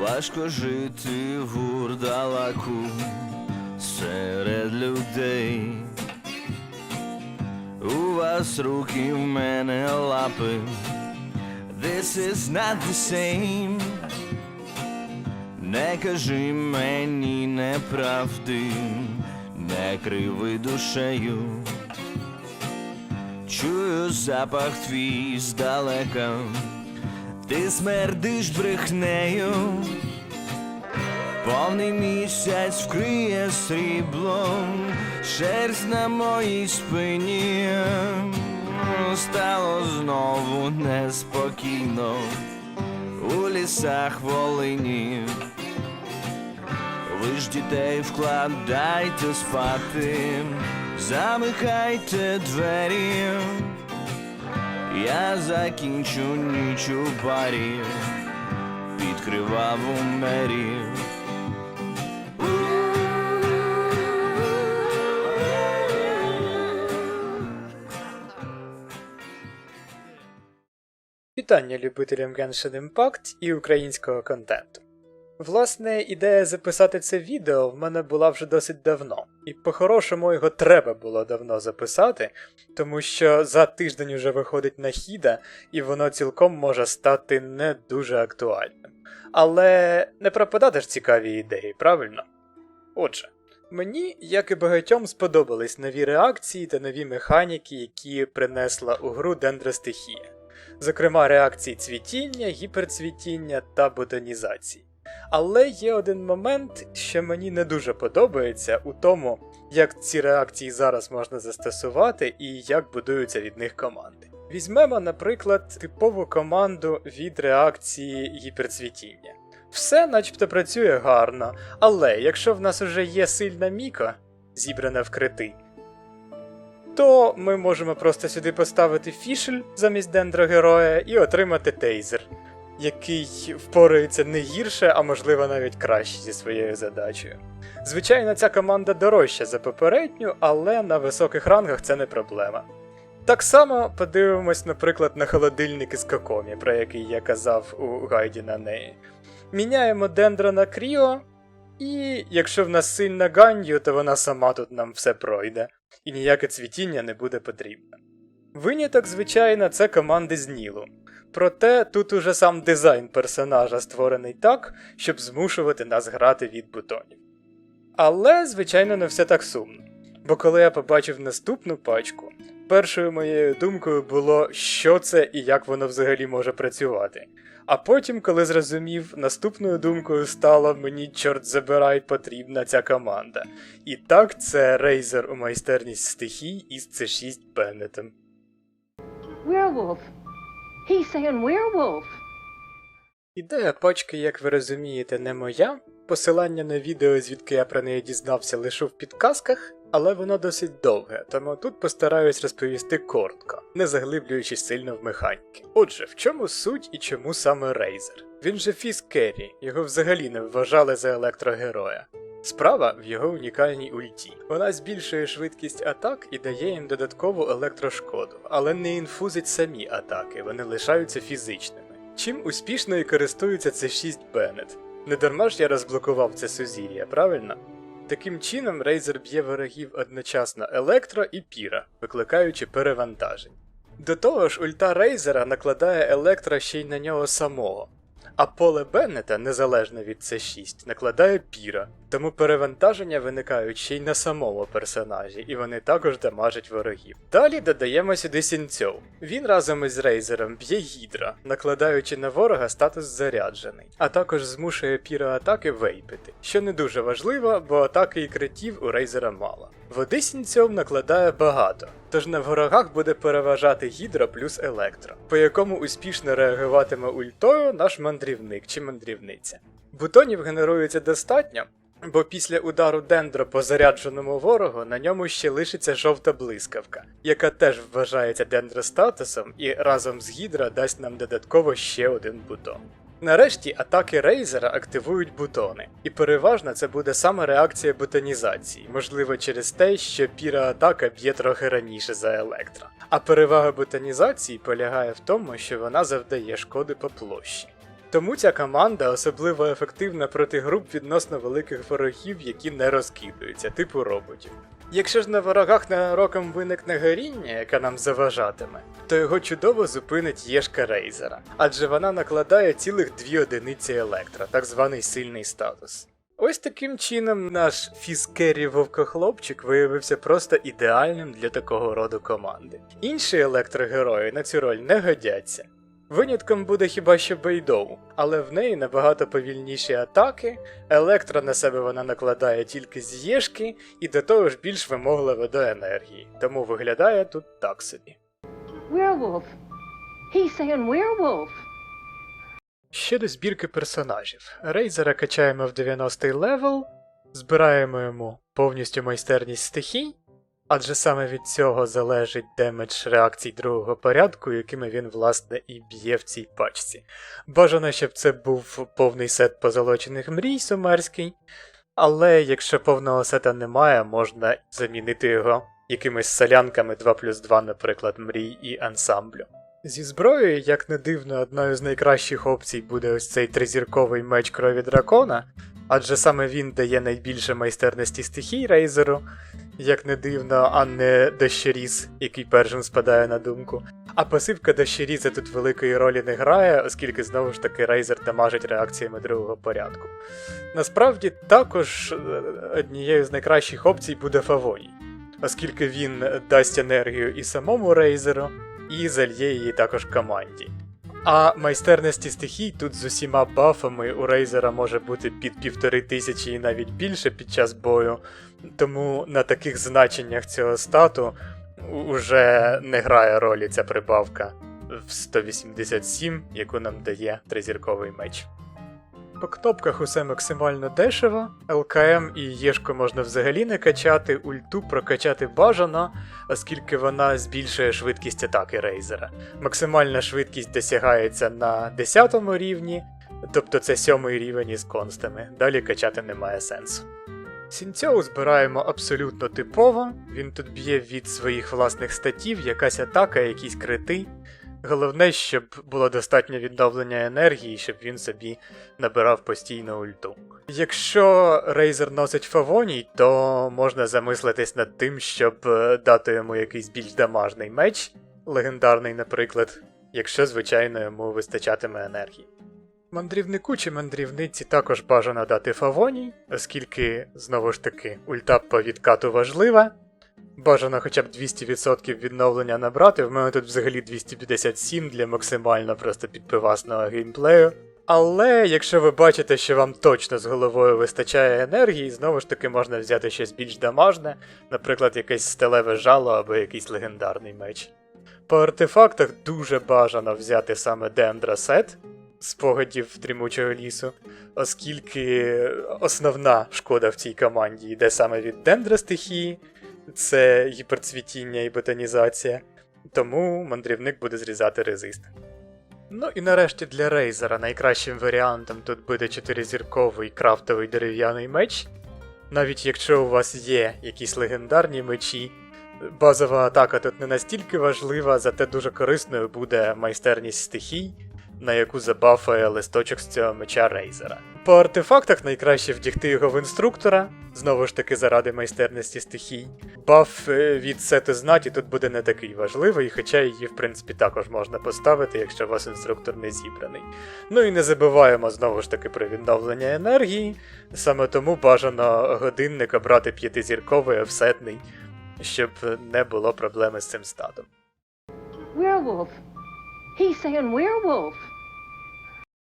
Важко жити в гурдалаку серед людей. У вас руки, в мене лапи. This is not the same. Не кажи мені неправди, не криви душею. Чую запах твій здалека, ти смердиш брехнею, повний місяць вкриє сріблом, шерсть на моїй спині, стало знову неспокійно у лісах Волині. Ви ж дітей вкладайте спати, замикайте двері. Я закінчу ніч у барі під криваву мері. Вітання любителям Genshin Impact і українського контенту. Власне, ідея записати це відео в мене була вже досить давно, і по-хорошому його треба було давно записати, тому що за тиждень уже виходить нахіда, і воно цілком може стати не дуже актуальним. Але не пропадати ж цікаві ідеї, правильно? Отже, мені, як і багатьом, сподобались нові реакції та нові механіки, які принесла у гру Дендростихія зокрема реакції цвітіння, гіперцвітіння та ботанізації. Але є один момент, що мені не дуже подобається у тому, як ці реакції зараз можна застосувати і як будуються від них команди. Візьмемо, наприклад, типову команду від реакції гіперцвітіння. Все начебто працює гарно, але якщо в нас уже є сильна міко, зібрана в крити, то ми можемо просто сюди поставити фішель замість дендрогероя і отримати тейзер, який впорається не гірше, а можливо навіть краще зі своєю задачею. Звичайно, ця команда дорожча за попередню, але на високих рангах це не проблема. Так само подивимось, наприклад, на холодильник із Кокомі, про який я казав у гайді на неї. Міняємо дендро на Кріо, і якщо в нас сильна Ганью, то вона сама тут нам все пройде і ніяке цвітіння не буде потрібно. Виняток, звичайно, це команди з Нілу. Проте тут уже сам дизайн персонажа створений так, щоб змушувати нас грати від бутонів. Але, звичайно, не все так сумно. Бо коли я побачив наступну пачку, першою моєю думкою було, що це і як воно взагалі може працювати. А потім, коли зрозумів, наступною думкою стало мені, чорт забирай, потрібна ця команда. І так це рейзер у майстерність стихій із C6 Беннетом. Werewolf. He's saying werewolf. Ідея пачки, як ви розумієте, не моя. Посилання на відео, звідки я про неї дізнався, лишу в підказках, але воно досить довге, тому тут постараюсь розповісти коротко, не заглиблюючись сильно в механіки. Отже, в чому суть і чому саме Рейзер? Він же Фіс Керрі, його взагалі не вважали за електрогероя. Справа в його унікальній ульті. Вона збільшує швидкість атак і дає їм додаткову електрошкоду, але не інфузить самі атаки, вони лишаються фізичними. Чим успішно і користується це 6 Беннет. Не дарма ж я розблокував це сузір'я, правильно? Таким чином, Рейзер б'є ворогів одночасно електро і піра, викликаючи перевантажень. До того ж, ульта Рейзера накладає електро ще й на нього самого, а поле Беннета, незалежно від C6, накладає піра, тому перевантаження виникають ще й на самому персонажі, і вони також дамажать ворогів. Далі додаємо сюди сінцьов. Він разом із Рейзером б'є гідра, накладаючи на ворога статус заряджений, а також змушує піра атаки вейпити, що не дуже важливо, бо атаки і критів у Рейзера мало. Води сінцьов накладає багато, тож на ворогах буде переважати гідра плюс електро, по якому успішно реагуватиме ультою наш мандрівник чи мандрівниця. Бутонів генерується достатньо, бо після удару дендро по зарядженому ворогу на ньому ще лишиться жовта блискавка, яка теж вважається дендростатусом і разом з гідра дасть нам додатково ще один бутон. Нарешті атаки Рейзера активують бутони, і переважно це буде саме реакція бутонізації, можливо через те, що піра атака б'є трохи раніше за електро. А перевага бутонізації полягає в тому, що вона завдає шкоди по площі. Тому ця команда особливо ефективна проти груп відносно великих ворогів, які не розкидуються, типу роботів. Якщо ж на ворогах ненароком виникне горіння, яке нам заважатиме, то його чудово зупинить єшка Рейзера, адже вона накладає цілих дві одиниці електро, так званий сильний статус. Ось таким чином наш фізкері вовкохлопчик виявився просто ідеальним для такого роду команди. Інші електрогерої на цю роль не годяться. Винятком буде хіба що Бейдоу, але в неї набагато повільніші атаки, електро на себе вона накладає тільки з єшки і до того ж більш вимоглива до енергії, тому виглядає тут так собі. Werewolf. He's saying werewolf. Щодо збірки персонажів, Рейзера качаємо в 90-й левел, збираємо йому повністю майстерність стихій, адже саме від цього залежить демедж реакцій другого порядку, якими він, власне, і б'є в цій пачці. Бажано, щоб це був повний сет позолочених мрій сумерський, але якщо повного сета немає, можна замінити його якимись солянками 2 плюс 2, наприклад, мрій і ансамблю. Зі зброєю, як не дивно, одною з найкращих опцій буде ось цей тризірковий меч крові дракона, адже саме він дає найбільше майстерності стихій рейзеру, як не дивно, а не дощеріз, який першим спадає на думку. А пасивка дощеріза тут великої ролі не грає, оскільки знову ж таки рейзер дамажить реакціями другого порядку. Насправді, також е, однією з найкращих опцій буде Фавоній, оскільки він дасть енергію і самому рейзеру, і зальє її також команді. А майстерності стихій тут з усіма бафами у рейзера може бути під півтори тисячі і навіть більше під час бою, тому на таких значеннях цього стату уже не грає ролі ця прибавка в 187, яку нам дає тризірковий меч. По кнопках усе максимально дешево, ЛКМ і Єшку можна взагалі не качати, ульту прокачати бажано, оскільки вона збільшує швидкість атаки рейзера. Максимальна швидкість досягається на 10 рівні, тобто це 7 рівень із констами, далі качати немає сенсу. Сінцьоу збираємо абсолютно типово, він тут б'є від своїх власних статів, якась атака, якісь крити. Головне, щоб було достатньо відновлення енергії, щоб він собі набирав постійно ульту. Якщо Рейзер носить фавоній, то можна замислитись над тим, щоб е, дати йому якийсь більш дамажний меч, легендарний, наприклад, якщо, звичайно, йому вистачатиме енергії. Мандрівнику чи мандрівниці також бажано дати фавоній, оскільки, знову ж таки, ульта по відкату важлива. Бажано хоча б 200% відновлення набрати, в мене тут взагалі 257 для максимально просто підпивасного геймплею. Але якщо ви бачите, що вам точно з головою вистачає енергії, знову ж таки можна взяти щось більш дамажне, наприклад, якесь стелеве жало або якийсь легендарний меч. По артефактах дуже бажано взяти саме Дендра Сет, спогадів дрімучого лісу, оскільки основна шкода в цій команді йде саме від дендра стихії, це гіперцвітіння і ботанізація, тому мандрівник буде зрізати резист. Ну і нарешті для рейзера найкращим варіантом тут буде 4-зірковий крафтовий дерев'яний меч. Навіть якщо у вас є якісь легендарні мечі, базова атака тут не настільки важлива, зате дуже корисною буде майстерність стихій, на яку забафає листочок з цього меча рейзера. По артефактах найкраще вдягти його в інструктора, знову ж таки заради майстерності стихій. Баф е, від сету знаті тут буде не такий важливий, хоча її в принципі також можна поставити, якщо у вас інструктор не зібраний. Ну і не забуваємо знову ж таки про відновлення енергії, саме тому бажано годинника брати п'ятизірковий офсетний, щоб не було проблеми з цим статом. Werewolf. He's saying werewolf.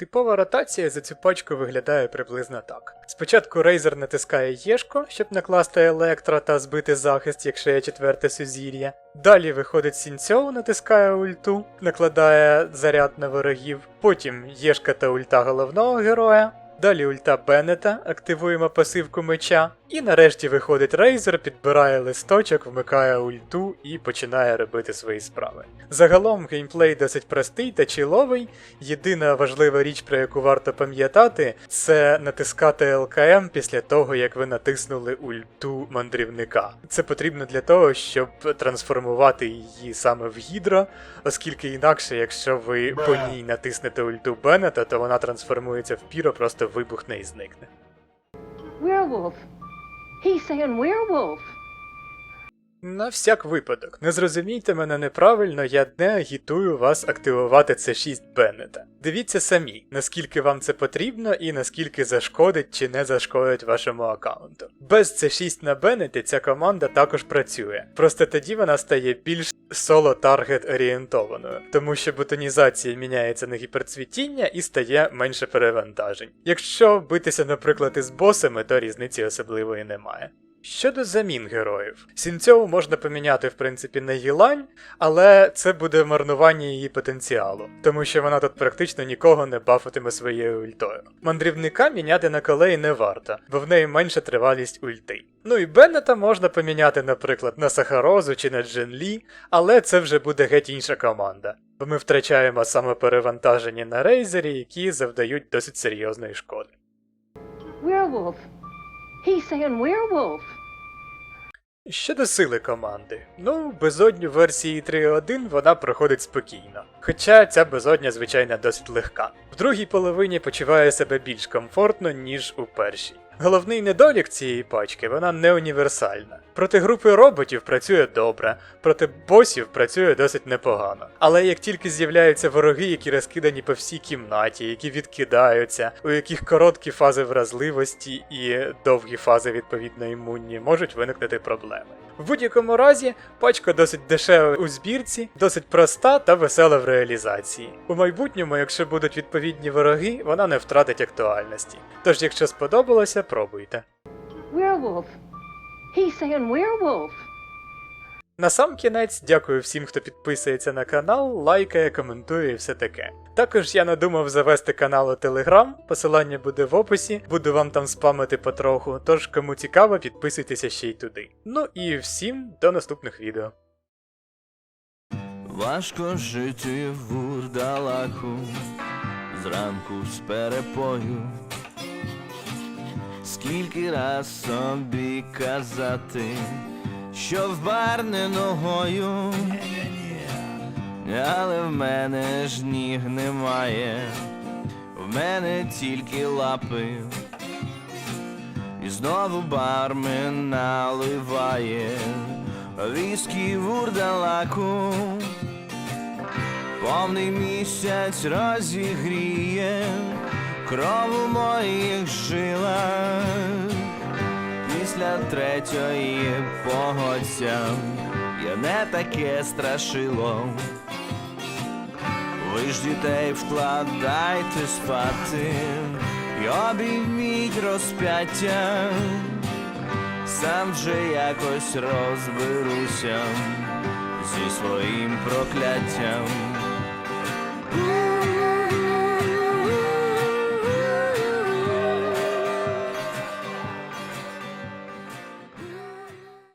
Типова ротація за цю пачку виглядає приблизно так. Спочатку Рейзер натискає Єшко, щоб накласти електро та збити захист, якщо є четверте сузір'я. Далі виходить Сінцьоу, натискає ульту, накладає заряд на ворогів. Потім Єшка та ульта головного героя. Далі ульта Беннета, активуємо пасивку меча. І нарешті виходить рейзер, підбирає листочок, вмикає ульту і починає робити свої справи. Загалом геймплей досить простий та чіловий. Єдина важлива річ, про яку варто пам'ятати, це натискати ЛКМ після того, як ви натиснули ульту мандрівника. Це потрібно для того, щоб трансформувати її саме в гідро, оскільки інакше, якщо ви по ній натиснете ульту Беннета, то вона трансформується в піро, просто вибухне і зникне. Werewolf. He's saying werewolf. На всяк випадок, не зрозумійте мене неправильно, я не агітую вас активувати це 6 Беннета. Дивіться самі, наскільки вам це потрібно і наскільки зашкодить чи не зашкодить вашому аккаунту. Без це 6 на Беннеті ця команда також працює. Просто тоді вона стає більш соло-таргет орієнтованою, тому що бутонізація міняється на гіперцвітіння і стає менше перевантажень. Якщо битися, наприклад, із босами, то різниці особливої немає. Щодо замін героїв, Сінцьову можна поміняти в принципі на Їлань, але це буде марнування її потенціалу, тому що вона тут практично нікого не бафатиме своєю ультою. Мандрівника міняти на колеї не варто, бо в неї менша тривалість ульти. Ну і Беннета можна поміняти, наприклад, на Сахарозу чи на Джен Лі, але це вже буде геть інша команда. Бо ми втрачаємо саме перевантажені на рейзері, які завдають досить серйозної шкоди. Werewolf. He's saying werewolf. Щодо сили команди, ну, безодню версії 3.1 вона проходить спокійно. Хоча ця безодня, звичайно, досить легка. В другій половині почуває себе більш комфортно, ніж у першій. Головний недолік цієї пачки вона не універсальна. Проти групи роботів працює добре, проти босів працює досить непогано. Але як тільки з'являються вороги, які розкидані по всій кімнаті, які відкидаються, у яких короткі фази вразливості і довгі фази відповідно імунні, можуть виникнути проблеми. В будь-якому разі, пачка досить дешева у збірці, досить проста та весела в реалізації. У майбутньому, якщо будуть відповідні вороги, вона не втратить актуальності. Тож, якщо сподобалося, пробуйте. Werewolf. He's saying werewolf. На сам кінець дякую всім, хто підписується на канал, лайкає, коментує і все таке. Також я надумав завести канал у Телеграм, посилання буде в описі, буду вам там спамити потроху, тож кому цікаво, підписуйтеся ще й туди. Ну і всім до наступних відео. Важко жити в вурдалаку зранку з перепою. Скільки раз собі казати, що в бар не ногою, але в мене ж ніг немає, в мене тільки лапи. І знову бармен наливає віскі вурдалаку. Повний місяць розігріє кров у моїх жилах. Після третьої погодься я не таке страшило. Ви ж дітей вкладайте спати і обійміть розп'яття. Сам вже якось розберуся зі своїм прокляттям.